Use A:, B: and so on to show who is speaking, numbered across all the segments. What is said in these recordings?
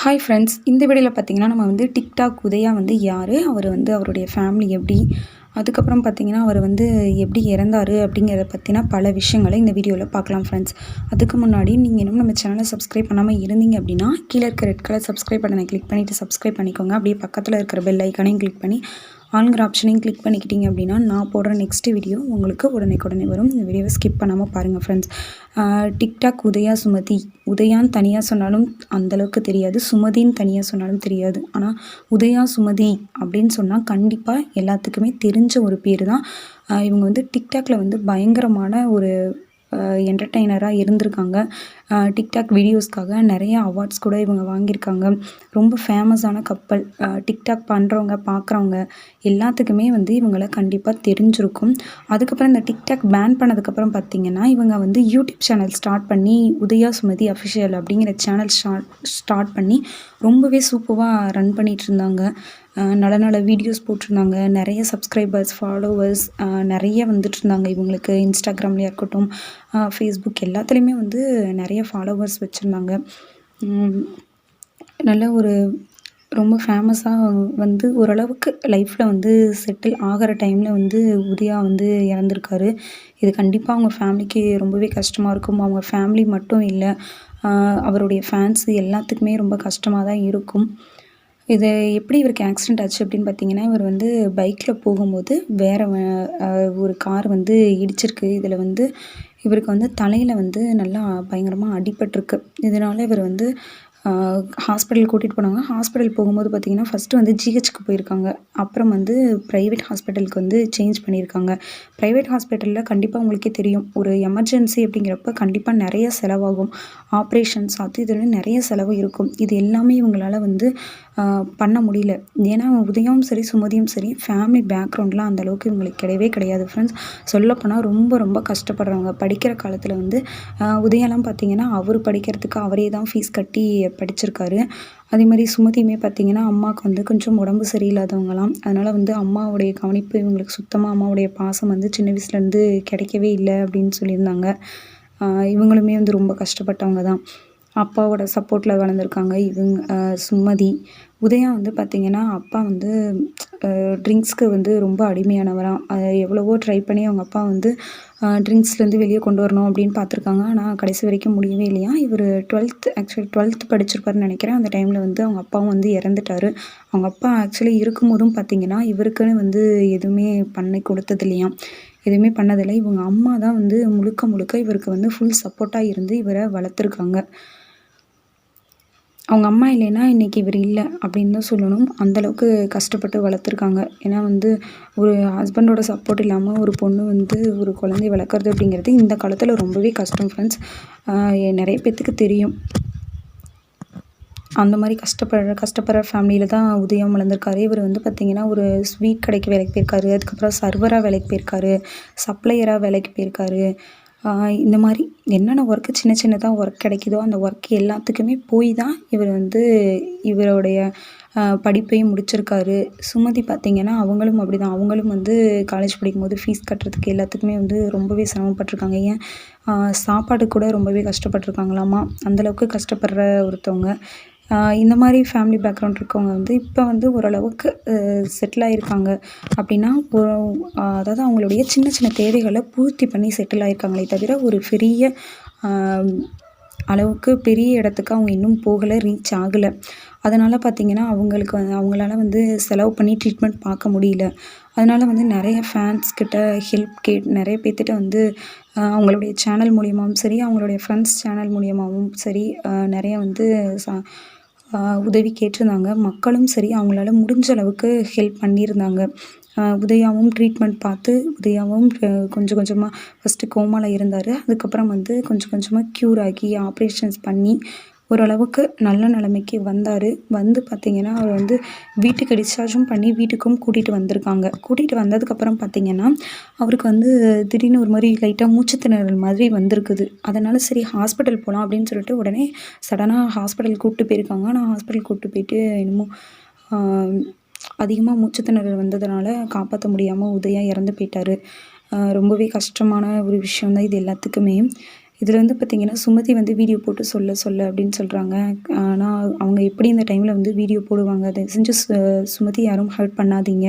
A: Hi friends இந்த வீடியோவில் பார்த்தீங்கன்னா நம்ம வந்து டிக்டாக் உதயா வந்து யார்? அவர் வந்து அவருடைய ஃபேமிலி எப்படி? அதுக்கப்புறம் பார்த்தீங்கன்னா அவர் வந்து எப்படி இறந்தார் அப்படிங்கிறத பற்றினா பல விஷயங்களை இந்த வீடியோவில் பார்க்கலாம் ஃப்ரெண்ட்ஸ் அதுக்கு முன்னாடி நீங்கள் இன்னும் நம்ம சேனலை சப்ஸ்கிரைப் பண்ணாமல் இருந்தீங்க அப்படின்னா கீழே இருக்க ரெட் கலர் சப்ஸ்கிரைப் பட்டனை கிளிக் பண்ணிவிட்டு சப்ஸ்கிரைப் பண்ணிக்கோங்க. அப்படியே பக்கத்தில் இருக்கிற பெல் ஐக்கனையும் கிளிக் பண்ணி ஆன்கிற ஆப்ஷனையும் கிளிக் பண்ணிக்கிட்டீங்க அப்படின்னா நான் போடுற நெக்ஸ்ட் வீடியோ உங்களுக்கு உடனே உடனே வரும். இந்த வீடியோவை ஸ்கிப் பண்ணாமல் பாருங்கள் ஃப்ரெண்ட்ஸ் டிக்டாக் உதயா சுமதி. உதயான்னு தனியாக சொன்னாலும் அந்தளவுக்கு தெரியாது. சுமதின்னு தனியாக சொன்னாலும் தெரியாது. ஆனால் உதயா சுமதி அப்படின்னு சொன்னால் கண்டிப்பாக எல்லாத்துக்குமே தெரிஞ்ச ஒரு பேர் தான் இவங்க வந்து டிக்டாக்ல வந்து பயங்கரமான ஒரு என்டர்டெய்னராக இருந்திருக்காங்க. டிக்டாக் வீடியோஸ்க்காக நிறைய அவார்ட்ஸ் கூட இவங்க வாங்கியிருக்காங்க. ரொம்ப ஃபேமஸான கப்பல் டிக்டாக் பண்ணுறவங்க பார்க்குறவங்க எல்லாத்துக்குமே வந்து இவங்களை கண்டிப்பாக தெரிஞ்சிருக்கும். அதுக்கப்புறம் இந்த டிக்டாக் பேன் பண்ணதுக்கப்புறம் பார்த்திங்கன்னா இவங்க வந்து யூடியூப் சேனல் ஸ்டார்ட் பண்ணி உதயா சுமதி அஃபிஷியல் அப்படிங்கிற சேனல் ஸ்டார்ட் ஸ்டார்ட் பண்ணி ரொம்பவே சூப்பராக ரன் பண்ணிகிட்டு இருந்தாங்க. நல்ல நல்ல வீடியோஸ் போட்டிருந்தாங்க. நிறைய சப்ஸ்கிரைபர்ஸ் ஃபாலோவர்ஸ் நிறைய வந்துட்டு இருந்தாங்க இவங்களுக்கு. இன்ஸ்டாகிராம்லேயே இருக்கட்டும் ஃபேஸ்புக் எல்லாத்துலேயுமே வந்து நிறைய ஃபாலோவர்ஸ் வச்சுருந்தாங்க. நல்ல ஒரு ரொம்ப ஃபேமஸாக வந்து ஓரளவுக்கு லைஃப்பில் வந்து செட்டில் ஆகிற டைமில் வந்து உதயா வந்து இறந்துருக்காரு. இது கண்டிப்பாக அவங்க ஃபேமிலிக்கு ரொம்பவே கஷ்டமாக இருக்கும். அவங்க ஃபேமிலி மட்டும் இல்லை அவருடைய ஃபேன்ஸு எல்லாத்துக்குமே ரொம்ப கஷ்டமாக தான் இருக்கும். இது எப்படி இவருக்கு ஆக்சிடெண்ட் ஆச்சு அப்படின்னு பார்த்தீங்கன்னா இவர் வந்து பைக்கில் போகும்போது வேறு ஒரு கார் வந்து இடிச்சிருக்கு. இதில் வந்து இவருக்கு வந்து தலையில் வந்து நல்லா பயங்கரமாக அடிபட்டிருக்கு. இதனால் இவர் வந்து ஹாஸ்பிட்டல் கூட்டிகிட்டு போனாங்க. ஹாஸ்பிட்டல் போகும்போது பார்த்திங்கன்னா ஃபஸ்ட்டு வந்து ஜிஹெச்க்கு போயிருக்காங்க. அப்புறம் வந்து ப்ரைவேட் ஹாஸ்பிட்டலுக்கு வந்து சேஞ்ச் பண்ணியிருக்காங்க. ப்ரைவேட் ஹாஸ்பிட்டலில் கண்டிப்பாக உங்களுக்கே தெரியும். ஒரு எமர்ஜென்சி அப்படிங்கிறப்ப கண்டிப்பாக நிறைய செலவாகும். ஆப்ரேஷன்ஸ் அது இதில் நிறைய செலவு இருக்கும். இது எல்லாமே இவங்களால் வந்து பண்ண முடியல. ஏன்னா உதயமும் சரி சுமதியும் சரி ஃபேமிலி பேக்ரவுண்ட்லாம் அந்தளவுக்கு இவங்களுக்கு கிடையவே கிடையாது ஃப்ரெண்ட்ஸ் சொல்லப்போனால் ரொம்ப ரொம்ப கஷ்டப்படுறவங்க. படிக்கிற காலத்தில் வந்து உதயம்லாம் பார்த்திங்கன்னா அவர் படிக்கிறதுக்கு அவரே தான் ஃபீஸ் கட்டி படிச்சிருக்காரு. அதே மாதிரி சுமதியுமே பார்த்திங்கன்னா அம்மாவுக்கு வந்து கொஞ்சம் உடம்பு சரியில்லாதவங்களாம். அதனால் வந்து அம்மாவுடைய கவனிப்பு இவங்களுக்கு சுத்தமாக அம்மாவுடைய பாசம் வந்து சின்ன வயசுலேருந்து கிடைக்கவே இல்லை அப்படின்னு சொல்லியிருந்தாங்க. இவங்களுமே வந்து ரொம்ப கஷ்டப்பட்டவங்க தான். அப்பாவோட சப்போர்ட்டில் வளர்ந்துருக்காங்க இவங்க சுமதி. உதயா வந்து பார்த்திங்கன்னா அப்பா வந்து ட்ரிங்க்ஸ்க்கு வந்து ரொம்ப அடிமையானவராம் எவ்வளவோ ட்ரை பண்ணி அவங்க அப்பா வந்து ட்ரிங்க்ஸ்லேருந்து வெளியே கொண்டு வரணும் அப்படின்னு பார்த்துருக்காங்க ஆனால் கடைசி வரைக்கும் முடியவே இல்லையா? இவர் டுவெல்த் ஆக்சுவலி டுவெல்த் படிச்சிருப்பாருன்னு நினைக்கிறேன். அந்த டைமில் வந்து அவங்க அப்பாவும் வந்து இறந்துட்டார். அவங்க அப்பா ஆக்சுவலி இருக்கும்போதும் பார்த்திங்கன்னா இவருக்குன்னு வந்து எதுவுமே பண்ணி கொடுத்தது இல்லையா எதுவுமே பண்ணதில்லை. இவங்க அம்மா தான் வந்து முழுக்க முழுக்க இவருக்கு வந்து ஃபுல் சப்போர்ட்டாக இருந்து இவரை வளர்த்துருக்காங்க. அவங்க அம்மா இல்லைன்னா இன்றைக்கி இவர் இல்லை அப்படின்னு தான் சொல்லணும். அந்தளவுக்கு கஷ்டப்பட்டு வளர்த்துருக்காங்க. ஏன்னா வந்து ஒரு ஹஸ்பண்டோட சப்போர்ட் இல்லாமல் ஒரு பொண்ணு வந்து ஒரு குழந்தைய வளர்க்குறது அப்படிங்கிறது இந்த காலத்தில் ரொம்பவே கஷ்டம் ஃப்ரெண்ட்ஸ் நிறைய பேர்த்துக்கு தெரியும். அந்த மாதிரி கஷ்டப்படுற கஷ்டப்படுற ஃபேமிலியில் தான் உதயம் வளர்ந்துருக்காரு. இவர் வந்து பார்த்திங்கன்னா ஒரு ஸ்வீட் கடைக்கு வேலைக்கு போயிருக்காரு. அதுக்கப்புறம் சர்வராக வேலைக்கு போயிருக்காரு. சப்ளையராக வேலைக்கு போயிருக்காரு. இந்த மாதிரி என்னென்ன ஒர்க்கு சின்ன சின்னதாக ஒர்க் கிடைக்குதோ அந்த ஒர்க் எல்லாத்துக்குமே போய் தான் இவர் வந்து இவருடைய படிப்பையும் முடிச்சிருக்காரு. சுமதி பார்த்திங்கன்னா அவங்களும் அப்படி தான் அவங்களும் வந்து காலேஜ் படிக்கும்போது ஃபீஸ் கட்டுறதுக்கு எல்லாத்துக்குமே வந்து ரொம்பவே சிரமப்பட்டிருக்காங்க. ஏன்? சாப்பாடு கூட ரொம்பவே கஷ்டப்பட்டிருக்காங்களாமா? அந்தளவுக்கு கஷ்டப்படுற ஒருத்தவங்க. இந்த மாதிரி ஃபேமிலி பேக்ரவுண்ட் இருக்கவங்க வந்து இப்போ வந்து ஓரளவுக்கு செட்டில் ஆகிருக்காங்க அப்படின்னா அதாவது அவங்களுடைய சின்ன சின்ன தேவைகளை பூர்த்தி பண்ணி செட்டில் ஆகிருக்காங்களே தவிர ஒரு பெரிய அளவுக்கு பெரிய இடத்துக்கு அவங்க இன்னும் போகலை ரீச் ஆகலை. அதனால் பார்த்திங்கன்னா அவங்களுக்கு வந்து அவங்களால வந்து செலவு பண்ணி ட்ரீட்மெண்ட் பார்க்க முடியல. அதனால் வந்து நிறைய ஃபேன்ஸ் கிட்ட ஹெல்ப் கேட் நிறைய பேர்த்திட்ட வந்து அவங்களுடைய சேனல் மூலியமாகவும் சரி அவங்களுடைய ஃப்ரெண்ட்ஸ் சேனல் மூலியமாகவும் சரி நிறைய வந்து சா உதவி கேட்டிருந்தாங்க. மக்களும் சரி அவங்களால முடிஞ்ச அளவுக்கு ஹெல்ப் பண்ணியிருந்தாங்க. உதயாவும் ட்ரீட்மெண்ட் பார்த்து உதயாவும் கொஞ்சம் கொஞ்சமாக ஃபஸ்ட்டு கோமாவில் இருந்தார். அதுக்கப்புறம் வந்து கொஞ்சம் கொஞ்சமாக க்யூர் ஆகி ஆப்ரேஷன்ஸ் பண்ணி ஓரளவுக்கு நல்ல நிலைமைக்கு வந்தார். வந்து பார்த்திங்கன்னா அவர் வந்து வீட்டுக்கு டிஸ்சார்ஜும் பண்ணி வீட்டுக்கும் கூட்டிகிட்டு வந்திருக்காங்க. கூட்டிகிட்டு வந்ததுக்கப்புறம் பார்த்திங்கன்னா அவருக்கு வந்து திடீர்னு ஒரு மாதிரி லைட்டாக மூச்சுத்திணறல் மாதிரி வந்திருக்குது. அதனால் சரி ஹாஸ்பிட்டல் போகலாம் அப்படின்னு சொல்லிட்டு உடனே சடனாக ஹாஸ்பிட்டல் கூப்பிட்டு போயிருக்காங்க. ஆனால் ஹாஸ்பிட்டல் கூப்பிட்டு போயிட்டு என்னமோ அதிகமாக மூச்சுத்திணறல் வந்ததுனால காப்பாற்ற முடியாமல் உதயா இறந்து போயிட்டார். ரொம்பவே கஷ்டமான ஒரு விஷயம் தான் இது எல்லாத்துக்குமே. இதில் வந்து பார்த்திங்கன்னா சுமதி வந்து வீடியோ போட்டு சொல்ல சொல்ல அப்படின்னு சொல்கிறாங்க ஆனால் அவங்க எப்படி இந்த டைமில் வந்து வீடியோ போடுவாங்க அதை செஞ்சு சு சுமதி யாரும் ஹெல்ப் பண்ணாதீங்க.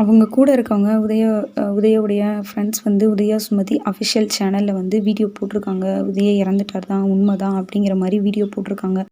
A: அவங்க கூட இருக்கவங்க உதய உதயவுடைய ஃப்ரெண்ட்ஸ் வந்து உதயா சுமதி அஃபிஷியல் சேனலில் வந்து வீடியோ போட்டிருக்காங்க. உதய இறந்துட்டார் தான் உண்மை தான் அப்படிங்கிற மாதிரி வீடியோ போட்டிருக்காங்க.